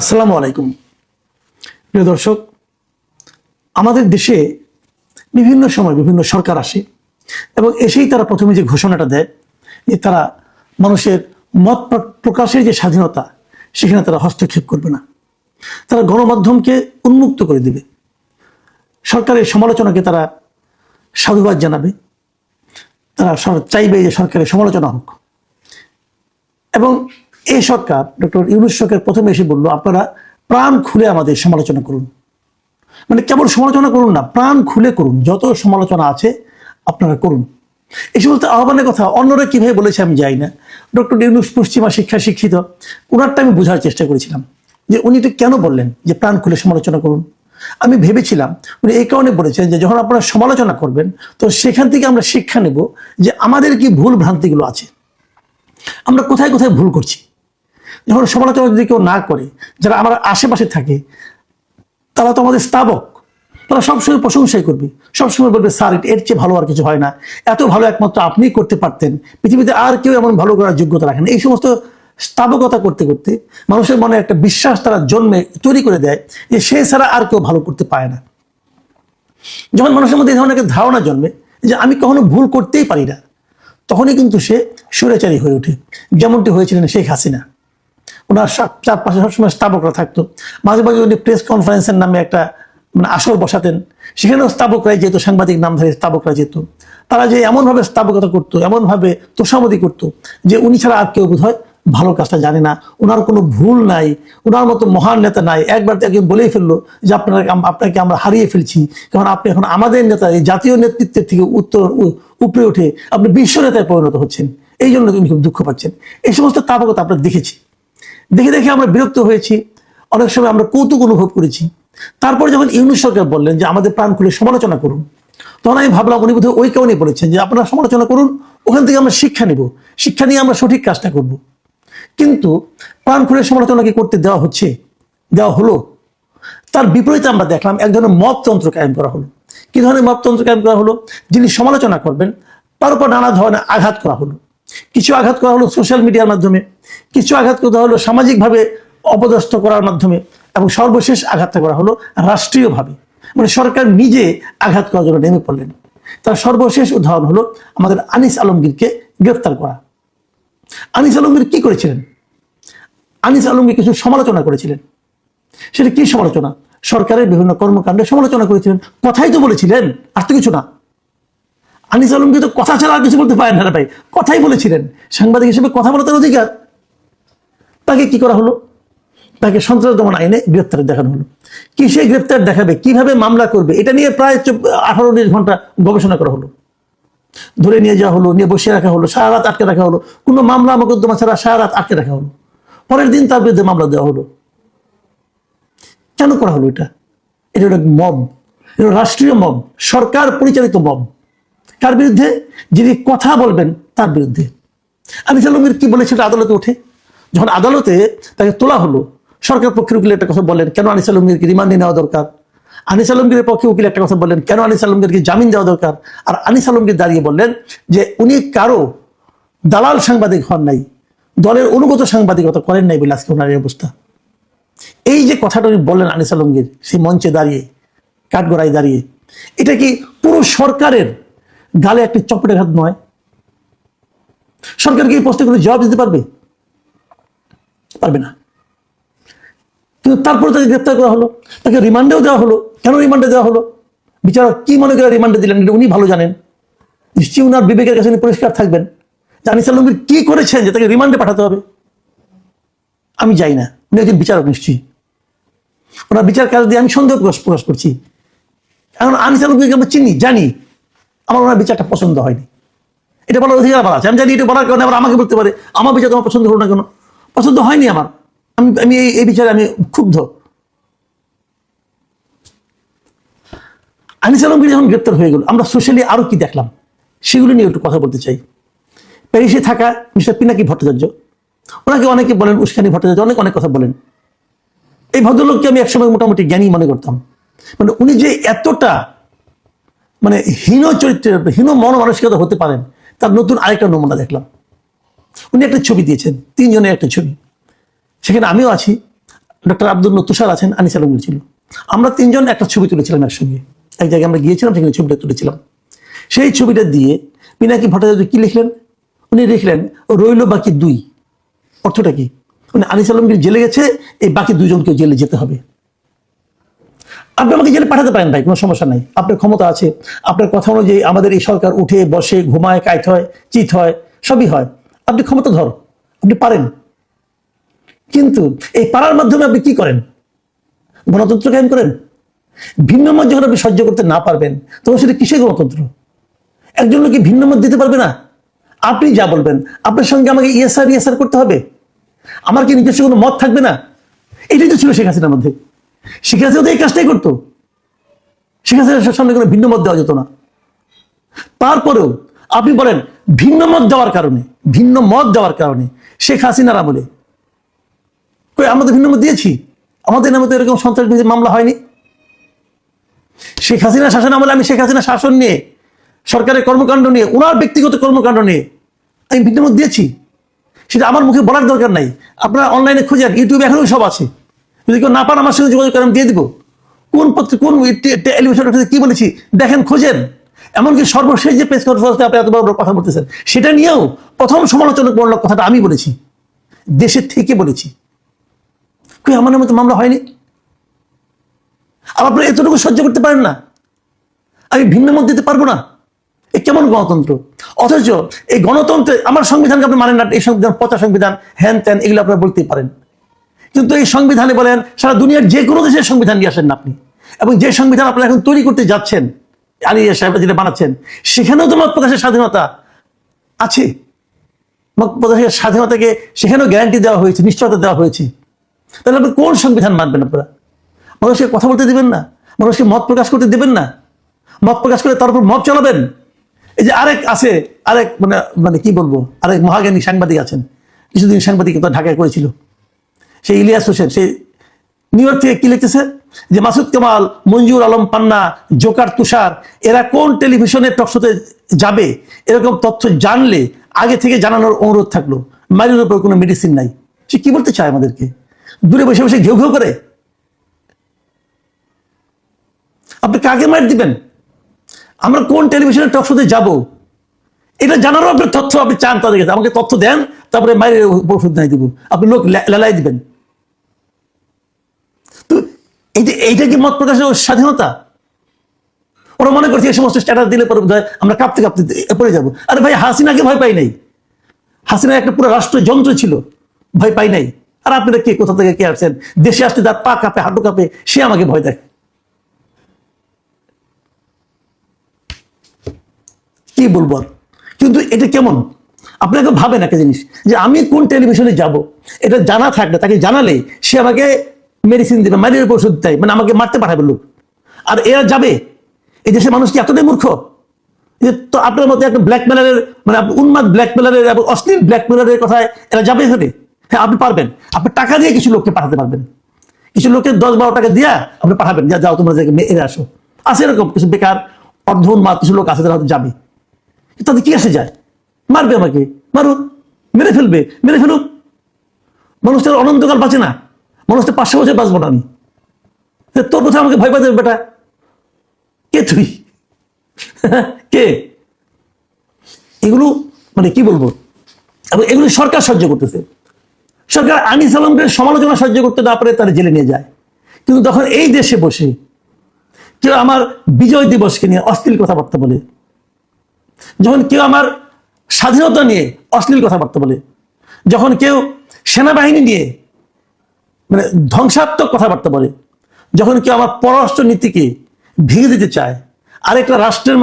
আসসালামু আলাইকুম। প্রিয় দর্শক, আমাদের দেশে বিভিন্ন সময় বিভিন্ন সরকার আসে এবং এসেই তারা প্রথমে যে ঘোষণাটা দেয় যে তারা মানুষের মত প্রকাশের যে স্বাধীনতা, সেখানে তারা হস্তক্ষেপ করবে না। তারা গণমাধ্যমকে উন্মুক্ত করে দিবে। সরকারের সমালোচনাকে তারা সাধুবাদ জানাবে। তারা চাইবে যে সরকারের সমালোচনা হোক। এবং এই সরকার ডক্টর ইউনুস সরকার প্রথমে এসে বলল, আপনারা প্রাণ খুলে আমাদের সমালোচনা করুন। মানে কেবল সমালোচনা করুন না, প্রাণ খুলে করুন, যত সমালোচনা আছে আপনারা করুন। এই সমস্ত আহ্বানের কথা অন্যরা কীভাবে বলেছে আমি যাই না। ডক্টর ইউনুস পশ্চিমা শিক্ষা শিক্ষিত ওনারটা আমি বোঝার চেষ্টা করেছিলাম যে উনি এটা কেন বললেন যে প্রাণ খুলে সমালোচনা করুন? আমি ভেবেছিলাম উনি এই কারণে বলেছেন যে যখন আপনারা সমালোচনা করবেন, তো সেখান থেকে আমরা শিক্ষা নেব যে আমাদের কি ভুল ভ্রান্তিগুলো আছে। আমরা কোথায় কোথায় ভুল করছি? যখন সমালোচনা যদি কেউ না করে, যারা আমার আশেপাশে থাকে, তারা তো আমাদের স্থাবক তারা সবসময় প্রশংসাই করবে। সবসময় বলবে, স্যার এর চেয়ে ভালো আর কিছু হয় না। এত ভালো একমাত্র আপনিই করতে পারতেন। পৃথিবীতে আর কেউ এমন ভালো করার যোগ্যতা রাখেন। এই সমস্ত স্থাবকতা করতে করতে মানুষের মনে একটা বিশ্বাস তারা জন্মে তৈরি করে দেয় যে সে ছাড়া আর কেউ ভালো করতে পারে না। যখন মানুষের মধ্যে এই ধরনের একটা ধারণা জন্মে যে আমি কখনো ভুল করতেই পারি না, তখনই কিন্তু সে সুরেচারী হয়ে ওঠে। যেমনটি হয়েছিলেন শেখ হাসিনা। ওনার চারপাশে সবসময় স্থাপকরা থাকতো। মাঝে মাঝে উনি প্রেস কনফারেন্সের নামে একটা মানে আসর বসাতেন। সেখানেও স্থাবকরাই যেত, সাংবাদিক নামধারী স্থাপকরা যেত। তারা যে এমনভাবে স্থাপকতা করতো, এমনভাবে তোষামতি করতো, যে উনি ছাড়া আর কেউ বোধ হয় ভালো কাজটা জানে না। ওনার কোনো ভুল নাই, ওনার মতো মহান নেতা নাই। একবার তাকে বলেই ফেলল যে আপনারা আপনাকে আমরা হারিয়ে ফেলছি। কারণ আপনি এখন আমাদের নেতা, এই জাতীয় নেতৃত্বের থেকে উত্তর উপরে উঠে আপনি বিশ্ব নেতায় পরিণত হচ্ছেন। এই জন্য তিনি খুব দুঃখ পাচ্ছেন। এই সমস্ত তাপকতা আমরা দেখেছি। দেখে দেখে আমরা বিরক্ত হয়েছি। অনেক সময় আমরা কৌতুক অনুভব করেছি। তারপর যখন ইউনুস সরকার বললেন যে আমাদের প্রাণ খুলে সমালোচনা করুন, তখন আমি ভাবলাম উনি বোধহয় ওই কারণেই বলেছেন যে আপনারা সমালোচনা করুন, ওখান থেকে আমরা শিক্ষা নেব। শিক্ষা নিয়ে আমরা সঠিক কাজটা করব। কিন্তু প্রাণ খুলে সমালোচনা কি করতে দেওয়া হচ্ছে? দেওয়া হলো। তার বিপরীতে আমরা দেখলাম এক ধরনের মততন্ত্র কায়েম করা হলো। কি ধরনের মততন্ত্র কায়েম করা হলো? যিনি সমালোচনা করবেন, তার উপর নানা ধরনের আঘাত করা হলো। কিছু আঘাত করা হলো সোশ্যাল মিডিয়ার মাধ্যমে। কিছু আঘাত করা হলো, সামাজিকভাবে অপদস্থ করার মাধ্যমে এবং সর্বশেষ আঘাতটা করা হলো রাষ্ট্রীয়ভাবে। মানে সরকার নিজে আঘাত করার জন্য নেমে পড়লেন। তার সর্বশেষ উদাহরণ হলো আমাদের আনিস আলমগীরকে গ্রেফতার করা। আনিস আলমগীর কি করেছিলেন? আনিস আলমগীর কিছু সমালোচনা করেছিলেন। সেটা কি সমালোচনা? সরকারের বিভিন্ন কর্মকাণ্ডের সমালোচনা করেছিলেন। কথাই তো বলেছিলেন, আর তো কিছু না। আনিস আলমগীর তো কথা ছাড়া আর কিছু বলতে পারেন না ভাই। কথাই বলেছিলেন। সাংবাদিক হিসেবে কথা বলা তার অধিকার। তাকে কি করা হলো? তাকে সন্ত্রাস দমন আইনে গ্রেপ্তার দেখানো হলো। কিসে গ্রেপ্তার দেখাবে? কীভাবে মামলা করবে? এটা নিয়ে প্রায় আঠারো উনিশ ঘণ্টা গবেষণা করা হলো। ধরে নিয়ে যাওয়া হলো, নিয়ে বসিয়ে রাখা হলো, সারা রাত আটকে রাখা হলো। কোনো মামলা মোকদ্দমা ছাড়া সারা রাত আটকে রাখা হলো। পরের দিন তার বিরুদ্ধে মামলা দেওয়া হলো। কেন করা হলো এটা? এটা হলো মব। এটা রাষ্ট্রীয় মব। সরকার পরিচালিত মব। কার বিরুদ্ধে? যিনি কথা বলবেন তার বিরুদ্ধে। আনিস আলমগীর কি বলেছিল আদালতে উঠে যখন আদালতে তাকে তোলা হলো, সরকার পক্ষের উকিল একটা কথা বললেন, কেন আনিস আলমগীরকে রিমান্ডে নেওয়া দরকার? আনিস আলমগীরের পক্ষে উকিল একটা কথা বললেন, কেন আনিস আলমগীরকে জামিন দেওয়া দরকার? আর আনিস আলমগীর দাঁড়িয়ে বললেন যে, উনি কারও দালাল সাংবাদিক হন নাই, দলের অনুগত সাংবাদিকতা করেন নাই বলে আজকে ওনার এই অবস্থা। এই যে কথাটা উনি বললেন আনিস আলমগীর, সেই মঞ্চে দাঁড়িয়ে, কাঠগড়ায় দাঁড়িয়ে, এটা কি পুরো সরকারের গালে একটি চপেটাঘাত নয়? সরকার কি এই প্রশ্নগুলো জবাব দিতে পারবে? পারবে না। কিন্তু তারপরে তাকে গ্রেপ্তার করা হলো, তাকে রিমান্ডেও দেওয়া হলো। কেন রিমান্ডে দেওয়া হলো? বিচারক কি মনে করে রিমান্ডে দিলেন, এটা উনি ভালো জানেন। নিশ্চয়ই উনার বিবেকের কাছে উনি পরিষ্কার থাকবেন। যে আনিস আলমগীর কি করেছেন যে তাকে রিমান্ডে পাঠাতে হবে? আমি যাই না। উনি একজন বিচারক নিশ্চয়ই। ওনার বিচার কাজ দিয়ে আমি সন্দেহ প্রকাশ প্রকাশ করছি। এখন আনিস আলমগীরকে আমরা চিনি, জানি। আমার ওনার বিচারটা পছন্দ হয়নি। এটা বলার অধিকার আমার আছে। আমি জানি এটা বলার কারণে আবার আমাকে বলতে পারে, আমার বিচার তোমার পছন্দ হলো না কেন? পছন্দ হয়নি আমার। আমি আমি এই বিচারে আমি ক্ষুব্ধ। আনিস আলমগীর যখন গ্রেপ্তার হয়ে গেল। আমরা সোশ্যালি আরও কি দেখলাম? সেগুলো নিয়ে একটু কথা বলতে চাই। প্যারিসে থাকা মিস্টার পিনাকি ভট্টাচার্য, ওনাকে অনেকে বলেন উস্কানি ভট্টাচার্য, অনেক অনেক কথা বলেন। এই ভদ্রলোককে আমি একসময় মোটামুটি জ্ঞানী মনে করতাম। মানে উনি যে এতটা মানে হীন চরিত্রের, হীন মন মানসিকতা হতে পারেন, তার নতুন আরেকটা নমুনা দেখলাম। উনি একটা ছবি দিয়েছেন, তিনজনের একটা ছবি। সেখানে আমিও আছি ডক্টর আব্দুল তুষার আছেন, আনিস আলমগীর ছিল। আমরা তিনজন একটা ছবি তুলেছিলাম একসঙ্গে। এক জায়গায় আমরা গিয়েছিলাম, সেখানে ছবিটা তুলেছিলাম। সেই ছবিটা দিয়ে পিনাকি ভট্টাচার্য কি লিখলেন? উনি লিখলেন, রইল বাকি দুই। অর্থটা কি? মানে আনিস আলমগীর জেলে গেছে, এই বাকি দুজনকে জেলে যেতে হবে। আপনি আমাকে জেলে পাঠাতে পারেন ভাই, কোনো সমস্যা নাই। আপনার ক্ষমতা আছে, আপনার কথা অনুযায়ী আমাদের এই সরকার উঠে, বসে, ঘুমায় কাইট হয়, চিত হয়, সবই হয়। আপনি ক্ষমতা ধর আপনি পারেন। কিন্তু এই পারার মাধ্যমে আপনি কি করেন? গণতন্ত্র কায়েম করেন? ভিন্ন মত যখন আপনি সহ্য করতে না পারবেন, তখন সেটা কিসের গণতন্ত্র? একজন কি ভিন্ন মত দিতে পারবে না। আপনি যা বলবেন, আপনার সঙ্গে আমাকে ইএসআর ইএসআর করতে হবে। আমার কি নিজস্ব কোনো মত থাকবে না? এটাই তো ছিল শেখ হাসিনার মধ্যে। শেখ হাসিনা তো এই কাজটাই করতো। শেখ হাসিনার সামনে কোনো ভিন্ন মত দেওয়া যেত না। তারপরেও আপনি বলেন, ভিন্ন মত দেওয়ার কারণে, ভিন্ন মত দেওয়ার কারণে শেখ হাসিনার আমলে। আমরা তো ভিন্ন মত দিয়েছি। আমাদের নামে তো এরকম সন্ত্রাস মামলা হয়নি। শেখ হাসিনা শাসন আমলে আমি শেখ হাসিনা শাসন নিয়ে, সরকারের কর্মকাণ্ড নিয়ে ওনার ব্যক্তিগত কর্মকাণ্ড নিয়ে আমি ভিন্ন মত দিয়েছি। সেটা আমার মুখে বলার দরকার নাই। আপনারা অনলাইনে খুঁজেন ইউটিউবে এখনও সব আছে। যদি কেউ না পান আমার সঙ্গে যোগাযোগ করেন দিয়ে দিব। কোন পত্রিকা কোন টেলিভিশন কি বলেছি, দেখেন, খোঁজেন। এমনকি সর্বশেষ যে প্রেস কনফারেন্সে আপনি এত বড় কথা বলতেছেন, সেটা নিয়েও প্রথম সমালোচনামূলক কথাটা আমি বলেছি দেশের থেকে বলেছি। কই, আমার নামে তো মামলা হয়নি? আর আপনারা এতটুকু সহ্য করতে পারেন না। আমি ভিন্ন মত দিতে পারব না। এ কেমন গণতন্ত্র? অথচ এই গণতন্ত্রে আমার সংবিধানকে আপনি মানেন না, এই সংবিধান পচা সংবিধান, হ্যান ত্যান, এগুলো আপনারা বলতেই পারেন। কিন্তু এই সংবিধানে বলেন, সারা দুনিয়ার যে কোনো দেশের সংবিধান নিয়ে আসেন না আপনি। এবং যে সংবিধান আপনারা এখন তৈরি করতে যাচ্ছেন আলিয়া সাহেব যেটা বানাচ্ছেন, সেখানেও তো মত প্রকাশের স্বাধীনতা আছে। মত প্রকাশের স্বাধীনতাকে সেখানেও গ্যারান্টি দেওয়া হয়েছে, নিশ্চয়তা দেওয়া হয়েছে। তাহলে আপনি কোন সংবিধান মানবেন আপনারা? মানুষকে কথা বলতে দিবেন না, মানুষকে মত প্রকাশ করতে দিবেন না। মত প্রকাশ করে তার উপর মত চলাবেন। এই যে আরেক আছে, আরেক মানে মানে কি বলব, আরেক মহাজ্ঞানী সাংবাদিক আছেন। কিছুদিন সাংবাদিকতা ঢাকায় করেছিল। সেই ইলিয়াস হোসেন, সেই নিউ ইয়র্ক থেকে কি লিখতেছে? যে মাসুদ কামাল, মঞ্জুর আলম পান্না, জোকার তুষার, এরা কোন টেলিভিশনের টকশোতে যাবে? এরকম তথ্য জানলে আগে থেকে জানানোর অনুরোধ থাকল। মারির উপর কোনো মেডিসিন নাই। সে কি বলতে চায় আমাদেরকে? দূরে বসে বসে ঘেউ ঘেউ করে। আপনি কাকে মার দিবেন? আমরা কোন টেলিভিশনের টকশোতে যাব? এটা জানারও আপনার তথ্য আপনি চান তাদের কাছে। আমাকে তথ্য দেন, তারপরে মায়ের ওষুধ নাই দিব। আপনি লোক লেলাই দিবেন। এইটা কি মত প্রকাশের স্বাধীনতা? ওরা মনে করছে এই সমস্ত স্ট্যাটাস দিলে পরে বোধহয় আমরা কাঁপতে কাঁপতে পড়ে যাব। আরে ভাই, হাসিনাকে ভয় পাই নাই। হাসিনা একটা পুরো রাষ্ট্র যন্ত্র ছিল, ভয় পাই নাই। আর আপনারা কে, কোথা থেকে কে আসছেন? দেশে আসতে তার পা কাঁপে, হাঁটু কাঁপে, সে আমাকে ভয় দেখে। কি বলব কিন্তু এটা কেমন? আপনাকে ভাবেন একটা জিনিস, যে আমি কোন টেলিভিশনে যাব? এটা জানা থাকলে, তাকে জানালে সে আমাকে মেডিসিন দেবে মারির ওষুধ দেয় মানে আমাকে মারতে পাঠাবে লোক। আর এরা যাবে। এই দেশের মানুষ কি এতটাই মূর্খ? যে তো আপনার মতো একটা ব্ল্যাকমেলারের মানে উন্মাদ ব্ল্যাকমেলারের এবং অশ্লীল ব্ল্যাকমেলারের কথায় এরা যাবে এখানে? হ্যাঁ আপনি পারবেন। আপনি টাকা দিয়ে কিছু লোককে পাঠাতে পারবেন। কিছু লোককে দশ বারো টাকা দিয়া আপনি পাঠাবেন। যা, যাও তোমরা জায়গায় এরে আসো। আছে এরকম কিছু বেকার অর্ধ উন্মাদ কিছু লোক আছে তারা হয়তো যাবে। তাদের কি আসে যায়? মারবে আমাকে। মারুক মেরে ফেলবে। মেরে ফেলুক। মানুষ তো আর অনন্তকাল বাঁচে না। মানুষ তো পাঁচশো বছর বাঁচবো না আমি। তোর কথা আমাকে ভয় পাতে বেটা। কে তুই? কে? এগুলো মানে কি বলব? এবং এগুলো সরকার সহ্য করতেছে। সরকার আনিস আলমকে সমালোচনা সহ্য করতে না পারে তারা জেলে নিয়ে যায়। কিন্তু তখন এই দেশে বসে কেউ আমার বিজয় দিবসকে নিয়ে অশ্লীল কথাবার্তা বলে, যখন কেউ আমার স্বাধীনতা নিয়ে অশ্লীল কথাবার্তা বলে, যখন কেউ সেনাবাহিনী নিয়ে মানে ধ্বংসাত্মক কথাবার্তা বলে। যখন কেউ আমার পররাষ্ট্র নীতিকে ভেঙে দিতে চায় আরেকটা রাষ্ট্রের